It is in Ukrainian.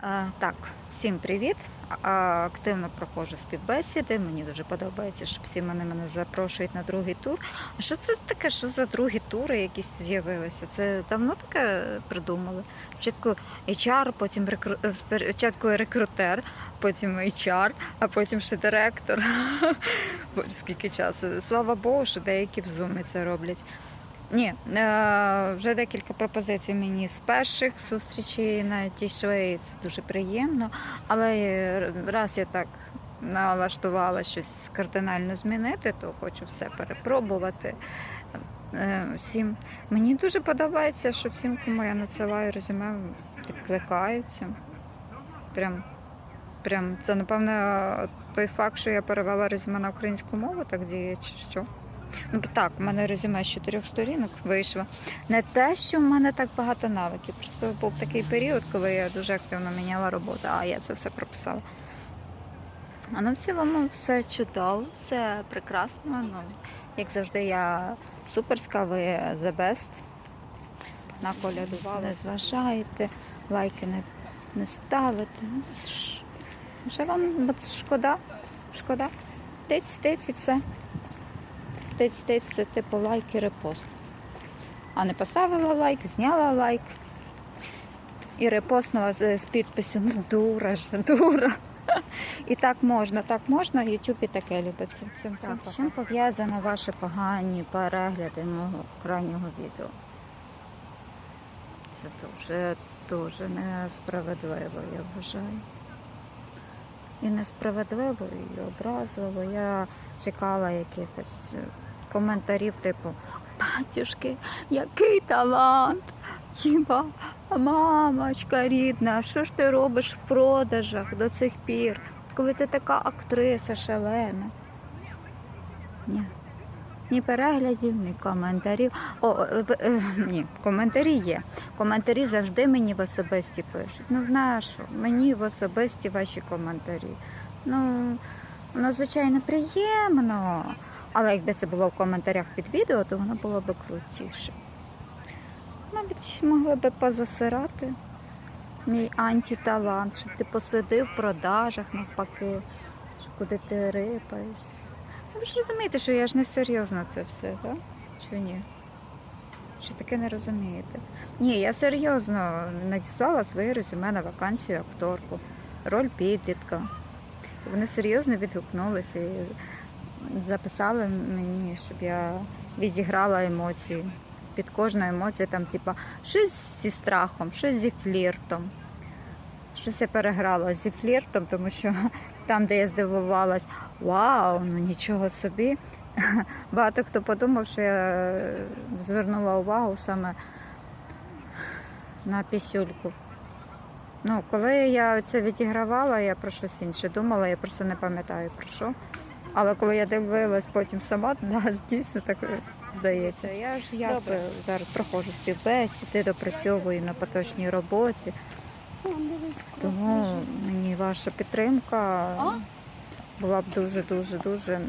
А, Так, всім привіт. Активно проходжу співбесіди. Мені дуже подобається, що всі мене мене запрошують на другий тур. А що це таке? Що за другі тури якісь з'явилися? Це давно таке придумали? Спочатку HR, потім рекру... е, спочатку рекрутер, потім HR, а потім ще директор. Боже, скільки часу. Слава Богу, що деякі в зумі це роблять. Ні, е, вже декілька пропозицій мені з перших зустрічей надійшли, і це дуже приємно. Але раз я так налаштувала щось кардинально змінити, то хочу все перепробувати. Е, Всім мені дуже подобається, що всім, кому я надсилаю резюме, відкликаються. Прям, прям це напевно той факт, що я перевела резюме на українську мову, так діє чи що. Ну так, у мене резюме з чотирьох сторінок вийшло. Не те, що в мене так багато навиків. Просто був такий період, коли я дуже активно міняла роботу, а я це все прописала. А ну в цілому все чудово, все прекрасно. Ну, як завжди, я суперська, ви the best. Наколядували. Зважаєте, лайки не, не ставите. Ну, Вже вам шкода? Шкода? Тиць, тиць і все. Тиць, тиць, це типу лайк і репост. А не поставила лайк, зняла лайк. І репостнула з, з підписю Ну дура ж, дура. І так можна, так можна. YouTube і таке любить всім цим. Так, З чим пов'язано ваші погані перегляди мого крайнього відео? Це дуже, дуже несправедливо, я вважаю. І несправедливо, і образливо. Я чекала якихось е, коментарів, типу Батюшки, який талант! Хіба мамочка рідна, що ж ти робиш в продажах до цих пір, коли ти така актриса шалена? Ні. Ні переглядів, ні коментарів. О, е, в- е, ні, коментарі є. Коментарі завжди мені в особисті пишуть. Ну, нашу, мені в особисті ваші коментарі. Ну, воно, звичайно, приємно. Але якби це було в коментарях під відео, то воно було б крутіше. Навіть могли б позасирати мій антиталант, що ти посидив в продажах навпаки, що куди ти рипаєшся. Ну, ви ж розумієте, що я ж не серйозно це все, так? Чи ні? Чи таке не розумієте? Ні, я серйозно надіслала своє резюме на вакансію акторку, роль підлітка. Вони серйозно відгукнулися записали мені, щоб я відіграла емоції. Під кожну емоцію там, типа, щось зі страхом, щось зі фліртом. Щось я переграла зі фліртом, тому що там, де я здивувалась, вау, ну нічого собі. Багато хто подумав, що я звернула увагу саме на пісюльку. Ну, коли я це відігравала, я про щось інше думала, я просто не пам'ятаю про що. Але коли я дивилась потім сама, да, дійсно так е, здається. Я ж як Добре. зараз проходжу співбесіди, допрацьовую на поточній роботі. Тому мені ваша підтримка була б дуже, дуже, дуже